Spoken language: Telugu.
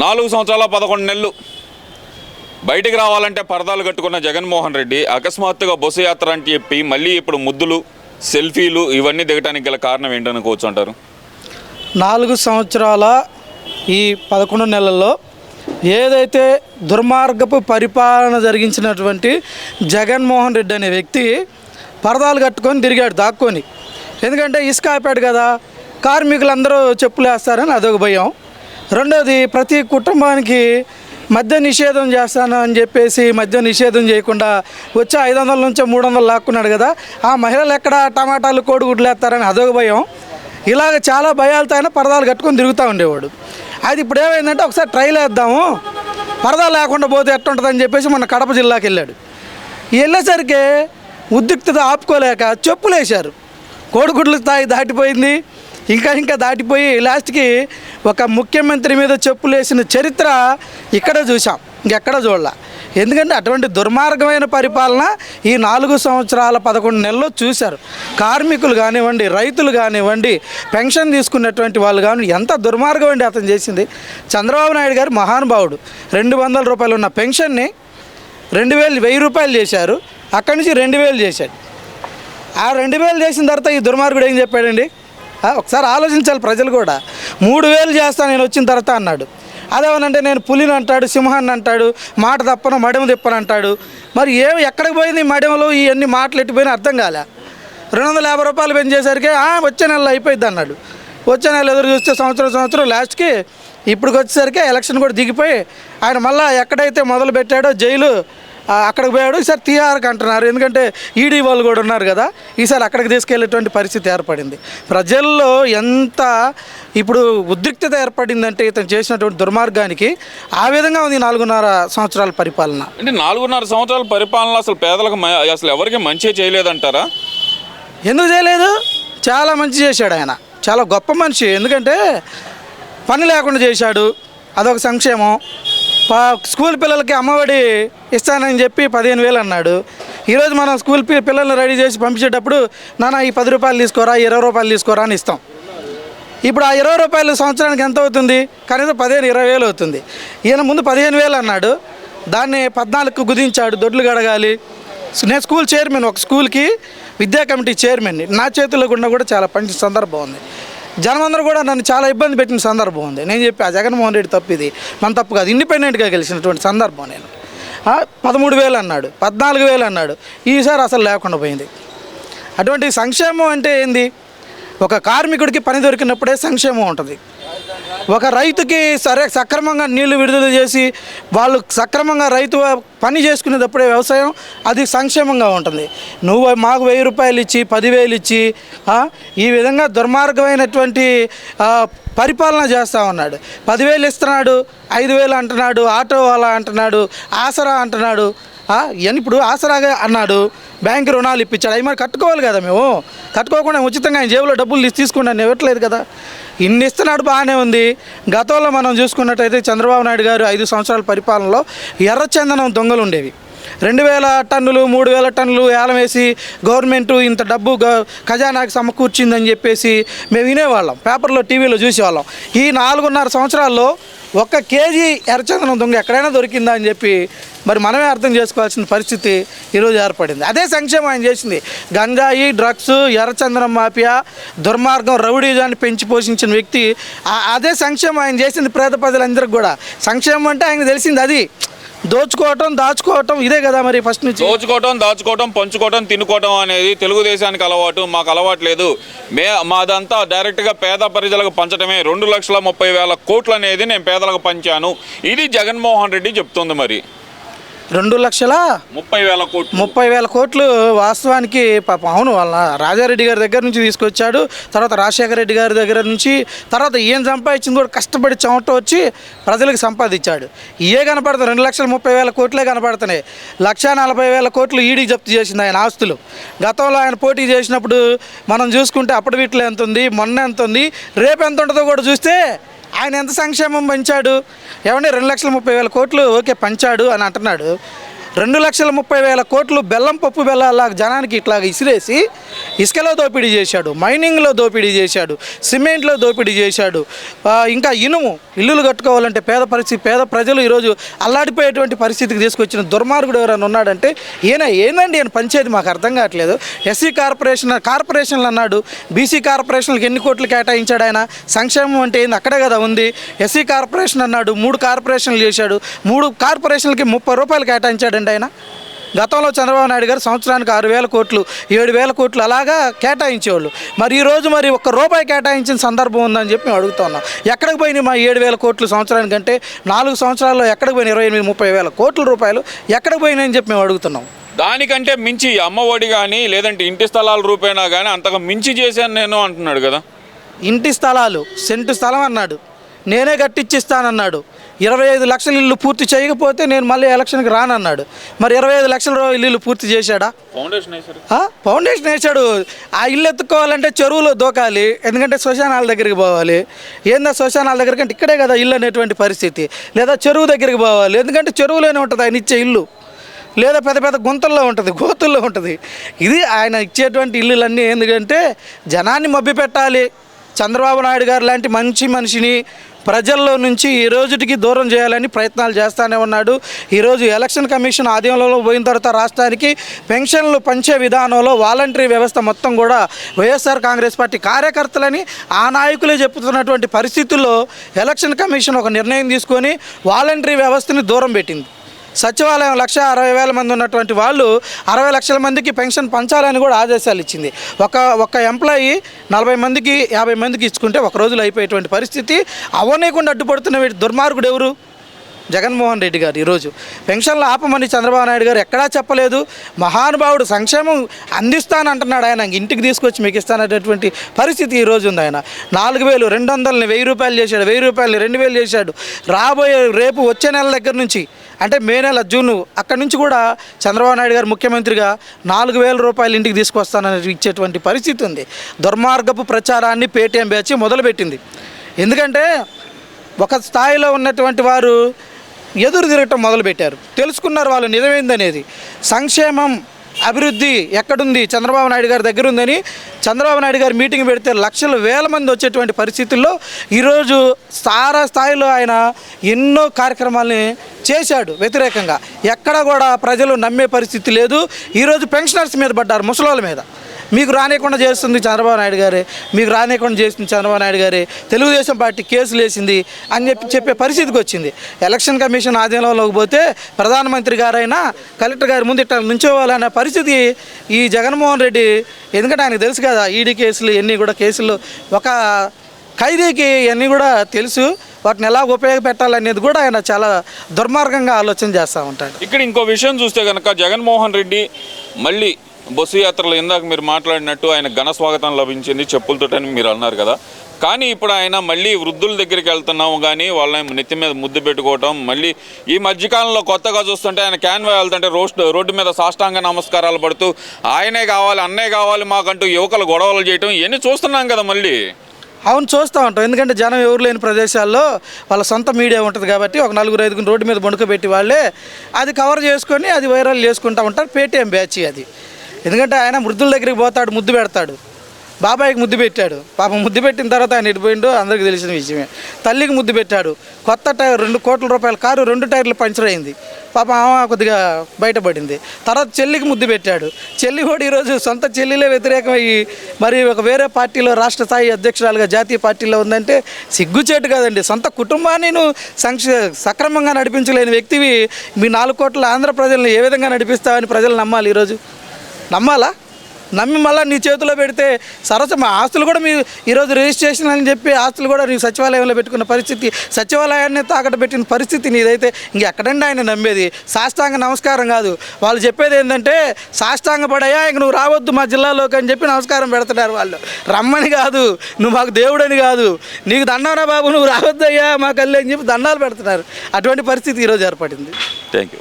నాలుగు సంవత్సరాల పదకొండు నెలలు. బయటికి రావాలంటే పరదాలు కట్టుకున్న జగన్మోహన్ రెడ్డి అకస్మాత్తుగా బస్సు యాత్ర అని చెప్పి మళ్ళీ ఇప్పుడు ముద్దులు సెల్ఫీలు ఇవన్నీ దిగటానికి గల కారణం ఏంటని కూర్చుంటారు? నాలుగు సంవత్సరాల ఈ పదకొండు నెలల్లో ఏదైతే దుర్మార్గపు పరిపాలన జరిగించినటువంటి జగన్మోహన్ రెడ్డి అనే వ్యక్తి పరదాలు కట్టుకొని తిరిగాడు దాక్కొని. ఎందుకంటే ఇసుక ఆపాడు కదా కార్మికులందరూ చెప్పులు వేస్తారని అదొక భయం. రెండోది ప్రతి కుటుంబానికి మద్య నిషేధం చేస్తాను అని చెప్పేసి మద్య నిషేధం చేయకుండా వచ్చి ఐదు వందల నుంచి మూడు వందలు లాక్కున్నాడు కదా ఆ మహిళలు ఎక్కడ టమాటాలు కోడిగుడ్లు వేస్తారని అదొక భయం. ఇలాగ చాలా భయాలతో అయినా పరదాలు కట్టుకొని తిరుగుతూ ఉండేవాడు. అది ఇప్పుడు ఏమైందంటే ఒకసారి ట్రైల్ వేద్దాము పరదాలు లేకుండా పోతే ఎట్టుంటుందని చెప్పేసి మన కడప జిల్లాకి వెళ్ళాడు. వెళ్ళేసరికి ఉద్రిక్తత ఆపుకోలేక చెప్పులేశారు. కోడిగుడ్లు కోడిగుడ్ల స్థాయి దాటిపోయింది ఇంకా ఇంకా దాటిపోయి లాస్ట్కి ఒక ముఖ్యమంత్రి మీద చెప్పులు వేసిన చరిత్ర ఇక్కడే చూసాం ఇంకెక్కడ చూడాల. ఎందుకంటే అటువంటి దుర్మార్గమైన పరిపాలన ఈ నాలుగు సంవత్సరాల పదకొండు నెలల్లో చూశారు. కార్మికులు కానివ్వండి రైతులు కానివ్వండి పెన్షన్ తీసుకున్నటువంటి వాళ్ళు కానీ ఎంత దుర్మార్గం అండి అతను చేసింది. చంద్రబాబు నాయుడు గారు మహానుభావుడు. రెండు వందల రూపాయలు ఉన్న పెన్షన్ని రెండు వేలు వెయ్యి రూపాయలు చేశారు. అక్కడి నుంచి రెండు వేలు చేశాడు. ఆ రెండు వేలు చేసిన తర్వాత ఈ దుర్మార్గుడు ఏం చెప్పాడండి? ఒకసారి ఆలోచించాలి ప్రజలు కూడా. మూడు వేలు చేస్తాను నేను వచ్చిన తర్వాత అన్నాడు. అదేమనంటే నేను పులిని అంటాడు సింహాన్ని అంటాడు మాట తప్పను మడమ తిప్పను అంటాడు. మరి ఏమి ఎక్కడికి పోయింది ఈ మడమలు? ఇవన్నీ మాటలు ఎట్టిపోయినా అర్థం కాలే. రెండు వందల యాభై రూపాయలు పెంచేసరికి వచ్చే నెలలో అయిపోయింది అన్నాడు. వచ్చే నెల ఎదురు చూస్తే సంవత్సరం సంవత్సరం లాస్ట్కి ఇప్పటికి వచ్చేసరికి ఎలక్షన్ కూడా దిగిపోయి ఆయన మళ్ళీ ఎక్కడైతే మొదలు పెట్టాడో జైలు అక్కడికి పోయాడు. ఈసారి టీఆర్కి అంటున్నారు. ఎందుకంటే ఈడీ వాళ్ళు కూడా ఉన్నారు కదా. ఈసారి అక్కడికి తీసుకెళ్ళేటువంటి పరిస్థితి ఏర్పడింది. ప్రజల్లో ఎంత ఇప్పుడు ఉద్రిక్తత ఏర్పడిందంటే ఇతను చేసినటువంటి దుర్మార్గానికి ఆ విధంగా ఉంది నాలుగున్నర సంవత్సరాల పరిపాలన. అంటే నాలుగున్నర సంవత్సరాల పరిపాలన అసలు పేదలకు అసలు ఎవరికి మంచి చేయలేదంటారా? ఎందుకు చేయలేదు? చాలా మంచి చేశాడు ఆయన. చాలా గొప్ప మనిషి. ఎందుకంటే పని లేకుండా చేశాడు. అదొక సంక్షేమం. స్కూల్ పిల్లలకి అమ్మఒడి ఇస్తానని చెప్పి పదిహేను వేలు అన్నాడు. ఈరోజు మనం స్కూల్ పిల్లల్ని రెడీ చేసి పంపించేటప్పుడు నాన్న ఈ పది రూపాయలు తీసుకోరా ఇరవై రూపాయలు తీసుకోరా అని ఇస్తాం. ఇప్పుడు ఆ ఇరవై రూపాయలు సంవత్సరానికి ఎంత అవుతుంది? కనీసం పదిహేను ఇరవై వేలు అవుతుంది. ఈయన ముందు పదిహేను వేలు అన్నాడు. దాన్ని పద్నాలుగుకు కుదించాడు. దొడ్లు గడగాలి నేను స్కూల్ చైర్మన్ ఒక స్కూల్కి విద్యా కమిటీ చైర్మన్ని. నా చేతుల్లో గుండా కూడా చాలా పంచిన సందర్భం ఉంది. జనమందరూ కూడా నన్ను చాలా ఇబ్బంది పెట్టిన సందర్భం ఉంది. నేను చెప్పి ఆ జగన్మోహన్ రెడ్డి తప్పు ఇది. మన తప్పు కాదు. ఇండిపెండెంట్గా గెలిచినటువంటి సందర్భం నేను. పదమూడు వేలు అన్నాడు పద్నాలుగు వేలు అన్నాడు. ఈసారి అసలు లేకుండా పోయింది. అటువంటి సంక్షేమం అంటే ఏంది? ఒక కార్మికుడికి పని దొరికినప్పుడే సంక్షేమం ఉంటుంది. ఒక రైతుకి సరే సక్రమంగా నీళ్ళు విడుదల చేసి వాళ్ళు సక్రమంగా రైతు పని చేసుకునేటప్పుడే వ్యవసాయం అది సంక్షేమంగా ఉంటుంది. నువ్వు మాకు వెయ్యి రూపాయలు ఇచ్చి పదివేలు ఇచ్చి ఈ విధంగా దుర్మార్గమైనటువంటి పరిపాలన చేస్తూ ఉన్నాడు. పదివేలు ఇస్తున్నాడు ఐదు వేలు అంటున్నాడు ఆటో వాళ్ళ అంటున్నాడు ఆసరా అంటున్నాడు ఇప్పుడు ఆసరాగా అన్నాడు. బ్యాంక్ రుణాలు ఇప్పించాడు. అవి మరి కట్టుకోవాలి కదా మేము. కట్టుకోకుండా ఉచితంగా ఆయన జేబులో డబ్బులు తీసి తీసుకుంటే ఇవ్వట్లేదు కదా. ఇన్ని ఇస్తున్నాడు బాగానే ఉంది. గతంలో మనం చూసుకున్నట్టయితే చంద్రబాబు నాయుడు గారు ఐదు సంవత్సరాల పరిపాలనలో ఎర్రచందనం దొంగలు ఉండేవి. రెండు వేల టన్నులు మూడు వేల టన్నులు ఏలం వేసి గవర్నమెంట్ ఇంత డబ్బు గ- ఖజానాకి సమకూర్చిందని చెప్పేసి మేము వినేవాళ్ళం. పేపర్లో టీవీలో చూసేవాళ్ళం. ఈ నాలుగున్నర సంవత్సరాల్లో ఒక్క కేజీ ఎర్రచందనం దొంగ ఎక్కడైనా దొరికిందా అని చెప్పి మరి మనమే అర్థం చేసుకోవాల్సిన పరిస్థితి ఈరోజు ఏర్పడింది. అదే సంక్షేమం ఆయన చేసింది. గంగాయి డ్రగ్స్ ఎర్రచందనం మాఫియా దుర్మార్గం రౌడీజాన్ని పెంచి పోషించిన వ్యక్తి అదే సంక్షేమం ఆయన చేసింది పేద ప్రజలందరికీ కూడా. సంక్షేమం అంటే ఆయనకు తెలిసింది అది. దోచుకోవటం దాచుకోవటం ఇదే కదా మరి ఫస్ట్ నుంచి. దోచుకోవటం దాచుకోవటం పంచుకోవటం తినుకోవటం అనేది తెలుగుదేశానికి అలవాటు మాకు అలవాటు లేదు. మే మాదంతా డైరెక్ట్గా పేద ప్రజలకు పంచడమే రెండు లక్షల ముప్పై వేల కోట్లు అనేది నేను పేదలకు పంచాను. ఇది జగన్మోహన్ రెడ్డి చెప్తుంది మరి. రెండు లక్షల? ముప్పై వేల కోట్లు. ముప్పై వేల కోట్లు వాస్తవానికి పాపం. అవును వాళ్ళ రాజారెడ్డి గారి దగ్గర నుంచి తీసుకొచ్చాడు. తర్వాత రాజశేఖర రెడ్డి గారి దగ్గర నుంచి తర్వాత ఈయన సంపాదించింది కూడా కష్టపడి చెమట వచ్చి ప్రజలకు సంపాదించాడు. ఇయే కనపడుతుంది రెండు లక్షల ముప్పై వేల కోట్లే కనపడుతున్నాయి లక్ష నలభై వేల కోట్లు ఈడీ జప్తు చేసింది ఆయన ఆస్తులు. గతంలో ఆయన పోటీ చేసినప్పుడు మనం చూసుకుంటే అప్పటి వీటిలో ఎంత ఉంది మొన్న ఎంత ఉంది రేపు ఎంత ఉంటుందో కూడా చూస్తే ఆయన ఎంత సంక్షేమం పంచాడు? ఏమంటే రెండు లక్షల ముప్పై వేల కోట్లు ఓకే పంచాడు అని అంటున్నాడు. రెండు లక్షల ముప్పై వేల కోట్లు బెల్లం పప్పు బెల్లాల జనానికి ఇట్లా ఇసిరేసి ఇసుకలో దోపిడీ చేశాడు మైనింగ్లో దోపిడీ చేశాడు సిమెంట్లో దోపిడీ చేశాడు. ఇంకా ఇనుము ఇల్లులు కట్టుకోవాలంటే పేద పరిస్థితి పేద ప్రజలు ఈరోజు అల్లాడిపోయేటువంటి పరిస్థితికి తీసుకొచ్చిన దుర్మార్గుడు ఎవరైనా ఉన్నాడంటే ఈయన ఏందండి ఈయన పంచేది మాకు అర్థం కావట్లేదు. ఎస్సీ కార్పొరేషన్ కార్పొరేషన్లు అన్నాడు బీసీ కార్పొరేషన్లకు ఎన్ని కోట్లు కేటాయించాడు ఆయన? సంక్షేమం అంటే ఏంది? అక్కడే కదా ఉంది. ఎస్సీ కార్పొరేషన్ అన్నాడు మూడు కార్పొరేషన్లు చేశాడు మూడు కార్పొరేషన్లకి ముప్పై రూపాయలు కేటాయించాడు కేటాయించాడండి ఆయన గతంలో చంద్రబాబు నాయుడు గారు సంవత్సరానికి ఆరు వేల కోట్లు ఏడు వేల కోట్లు అలాగా కేటాయించేవాళ్ళు. మరి ఈ రోజు మరి ఒక్క రూపాయి కేటాయించిన సందర్భం ఉందని చెప్పి మేము అడుగుతున్నాం ఎక్కడికి పోయినాయి మా ఏడు వేల కోట్లు సంవత్సరానికి అంటే నాలుగు సంవత్సరాల్లో ఎక్కడికి పోయినాయి? ఇరవై ఎనిమిది ముప్పై వేల కోట్ల రూపాయలు ఎక్కడికి పోయినాయని చెప్పి మేము అడుగుతున్నాం. దానికంటే మించి అమ్మఒడి కానీ లేదంటే ఇంటి స్థలాల రూపేణా కానీ అంతగా మించి చేశాను నేను అంటున్నాడు కదా. ఇంటి స్థలాలు సెంటు స్థలం అన్నాడు. నేనే కట్టిచ్చిస్తానన్నాడు. ఇరవై ఐదు లక్షల ఇల్లు పూర్తి చేయకపోతే నేను మళ్ళీ ఎలక్షన్కి రానన్నాడు. మరి ఇరవై ఐదు లక్షల ఇల్లు పూర్తి చేశాడా? ఫౌండేషన్ వేసాడు ఆ ఇల్లు ఎత్తుకోవాలంటే చెరువులో దూకాలి ఎందుకంటే శ్మశానాల దగ్గరికి పోవాలి. ఏందా శ్మశానాల దగ్గరికి అంటే ఇక్కడే కదా ఇల్లు అనేటువంటి పరిస్థితి. లేదా చెరువు దగ్గరికి పోవాలి ఎందుకంటే చెరువులోనే ఉంటుంది ఆయన ఇచ్చే ఇల్లు. లేదా పెద్ద పెద్ద గుంతల్లో ఉంటుంది గోతుల్లో ఉంటుంది. ఇది ఆయన ఇచ్చేటువంటి ఇల్లులన్నీ ఎందుకంటే జనాన్ని మభ్యపెట్టాలి. చంద్రబాబు నాయుడు గారు లాంటి మంచి మనిషిని ప్రజల్లో నుంచి ఈ రోజుటికి దూరం చేయాలని ప్రయత్నాలు చేస్తూనే ఉన్నాడు. ఈరోజు ఎలక్షన్ కమిషన్ ఆధీనంలో పోయిన తర్వాత రాష్ట్రానికి పెన్షన్లు పంచే విధానంలో వాలంటరీ వ్యవస్థ మొత్తం కూడా వైఎస్ఆర్ కాంగ్రెస్ పార్టీ కార్యకర్తలని ఆ నాయకులే చెప్తున్నటువంటి పరిస్థితుల్లో ఎలక్షన్ కమిషన్ ఒక నిర్ణయం తీసుకొని వాలంటరీ వ్యవస్థని దూరం పెట్టింది. సచివాలయం లక్ష అరవై వేల మంది ఉన్నటువంటి వాళ్ళు అరవై లక్షల మందికి పెన్షన్ పంచాలని కూడా ఆదేశాలు ఇచ్చింది. ఒక ఒక ఎంప్లాయీ నలభై మందికి యాభై మందికి ఇచ్చుకుంటే ఒక రోజులో అయిపోయేటువంటి పరిస్థితి. అవనీయకుండా అడ్డుపడుతున్న వీటి దుర్మార్గుడు ఎవరు? జగన్మోహన్ రెడ్డి గారు ఈరోజు. పెన్షన్లు ఆపమని చంద్రబాబు నాయుడు గారు ఎక్కడా చెప్పలేదు. మహానుభావుడు సంక్షేమం అందిస్తానంటున్నాడు ఆయన. ఇంటికి తీసుకొచ్చి మీకు ఇస్తాననేటువంటి పరిస్థితి ఈ రోజు ఉంది ఆయన. నాలుగు వేలు రెండు వందలని వెయ్యి రూపాయలు చేశాడు వెయ్యి రూపాయలు రెండు వేలు చేశాడు. రాబోయే రేపు వచ్చే నెల దగ్గర నుంచి అంటే మే నెల జూన్ అక్కడి నుంచి కూడా చంద్రబాబు నాయుడు గారు ముఖ్యమంత్రిగా నాలుగు వేల రూపాయలు ఇంటికి తీసుకొస్తానని ఇచ్చేటువంటి పరిస్థితి ఉంది. దుర్మార్గపు ప్రచారాన్ని పేటీఎం బ్యాచ్ మొదలుపెట్టింది. ఎందుకంటే ఒక స్థాయిలో ఉన్నటువంటి వారు ఎదురు తిరగటం మొదలుపెట్టారు. తెలుసుకున్నారు వాళ్ళు నిజమైందనేది. సంక్షేమం అభివృద్ధి ఎక్కడుంది? చంద్రబాబు నాయుడు గారి దగ్గర ఉందని చంద్రబాబు నాయుడు గారు మీటింగ్ పెడితే లక్షల వేల మంది వచ్చేటువంటి పరిస్థితుల్లో ఈరోజు సారా స్థాయిలో ఆయన ఎన్నో కార్యక్రమాలని చేశాడు వ్యతిరేకంగా. ఎక్కడ కూడా ప్రజలు నమ్మే పరిస్థితి లేదు. ఈరోజు పెన్షనర్స్ మీద పడ్డారు ముసలోళ్ళ మీద. మీకు రానియకుండా చేస్తుంది చంద్రబాబు నాయుడు గారే. మీకు రానియకుండా చేస్తుంది చంద్రబాబు నాయుడు గారే. తెలుగుదేశం పార్టీ కేసులు వేసింది అని చెప్పి చెప్పే పరిస్థితికి వచ్చింది. ఎలక్షన్ కమిషన్ ఆధీనంలోకి పోతే ప్రధానమంత్రి గారైనా కలెక్టర్ గారి ముందు ఇట్లా నుంచోవాలనే పరిస్థితి ఈ జగన్మోహన్ రెడ్డి ఎందుకంటే ఆయనకు తెలుసు కదా ఈడీ కేసులు ఇవన్నీ కూడా కేసులు. ఒక ఖైదీకి ఇవన్నీ కూడా తెలుసు. వాటిని ఎలా ఉపయోగపెట్టాలనేది కూడా ఆయన చాలా దుర్మార్గంగా ఆలోచన చేస్తూ ఉంటాడు. ఇక్కడ ఇంకో విషయం చూస్తే కనుక జగన్మోహన్ రెడ్డి మళ్ళీ బస్సు యాత్రలో ఇందాక మీరు మాట్లాడినట్టు ఆయన ఘన స్వాగతం లభించింది చెప్పులతోటని మీరు అన్నారు కదా. కానీ ఇప్పుడు ఆయన మళ్ళీ వృద్ధుల దగ్గరికి వెళ్తున్నాము కానీ వాళ్ళని నెత్తి మీద ముద్దు పెట్టుకోవటం మళ్ళీ ఈ మధ్యకాలంలో కొత్తగా చూస్తుంటే ఆయన క్యాన్వా వెళ్తుంటే రోడ్ రోడ్డు మీద సాష్టాంగ నమస్కారాలు పడుతూ ఆయనే కావాలి అన్నే కావాలి మాకంటూ యువకులు గొడవలు చేయటం ఇవన్నీ చూస్తున్నాం కదా మళ్ళీ. అవును చూస్తూ ఉంటాం. ఎందుకంటే జనం ఎవరు లేని ప్రదేశాల్లో వాళ్ళ సొంత మీడియా ఉంటుంది కాబట్టి ఒక నలుగురు ఐదుగురు రోడ్డు మీద బొణుకబెట్టి వాళ్ళే అది కవర్ చేసుకొని అది వైరల్ చేసుకుంటూ ఉంటారు. పేటీఎం బ్యాచ్ అది. ఎందుకంటే ఆయన మృతుల దగ్గరికి పోతాడు ముద్దు పెడతాడు. బాబాయికి ముద్దు పెట్టాడు. పాపం ముద్దు పెట్టిన తర్వాత ఆయన ఎడిపోయిండో అందరికీ తెలిసిన విషయమే. తల్లికి ముద్దు పెట్టాడు. కొత్త టైర్ రెండు కోట్ల రూపాయల కారు రెండు టైర్లు పంచర్ అయింది. పాపం ఆమె కొద్దిగా బయటపడింది. తర్వాత చెల్లికి ముద్దు పెట్టాడు. చెల్లి కూడా ఈరోజు సొంత చెల్లిలే వ్యతిరేకమయ్యి మరి ఒక వేరే పార్టీలో రాష్ట్ర స్థాయి అధ్యక్షురాలుగా జాతీయ పార్టీలో ఉందంటే సిగ్గుచేటు కాదండి. సొంత కుటుంబాన్ని నువ్వు సంక్ష సక్రమంగా నడిపించలేని వ్యక్తివి మీ నాలుగు కోట్ల ఆంధ్ర ప్రజలను ఏ విధంగా నడిపిస్తావని ప్రజలు నమ్మాలి ఈరోజు? నమ్మాలా? నమ్మి మళ్ళీ నీ చేతిలో పెడితే సరస మా ఆస్తులు కూడా మీ ఈరోజు రిజిస్ట్రేషన్ అని చెప్పి ఆస్తులు కూడా నీ సచివాలయంలో పెట్టుకున్న పరిస్థితి సచివాలయాన్ని తాకట్టు పెట్టిన పరిస్థితి నీదైతే ఇంకెక్కడండి ఆయన నమ్మేది? సాష్టాంగ నమస్కారం కాదు. వాళ్ళు చెప్పేది ఏంటంటే సాష్టాంగ పడయా ఇంక నువ్వు రావద్దు మా జిల్లాలోకి అని చెప్పి నమస్కారం పెడుతున్నారు వాళ్ళు. రమ్మని కాదు నువ్వు మాకు దేవుడని కాదు. నీకు దండవరా బాబు నువ్వు రావద్దయ్యా మా కళ్ళు అని చెప్పి దండాలు పెడుతున్నారు. అటువంటి పరిస్థితి ఈరోజు ఏర్పడింది. Thank you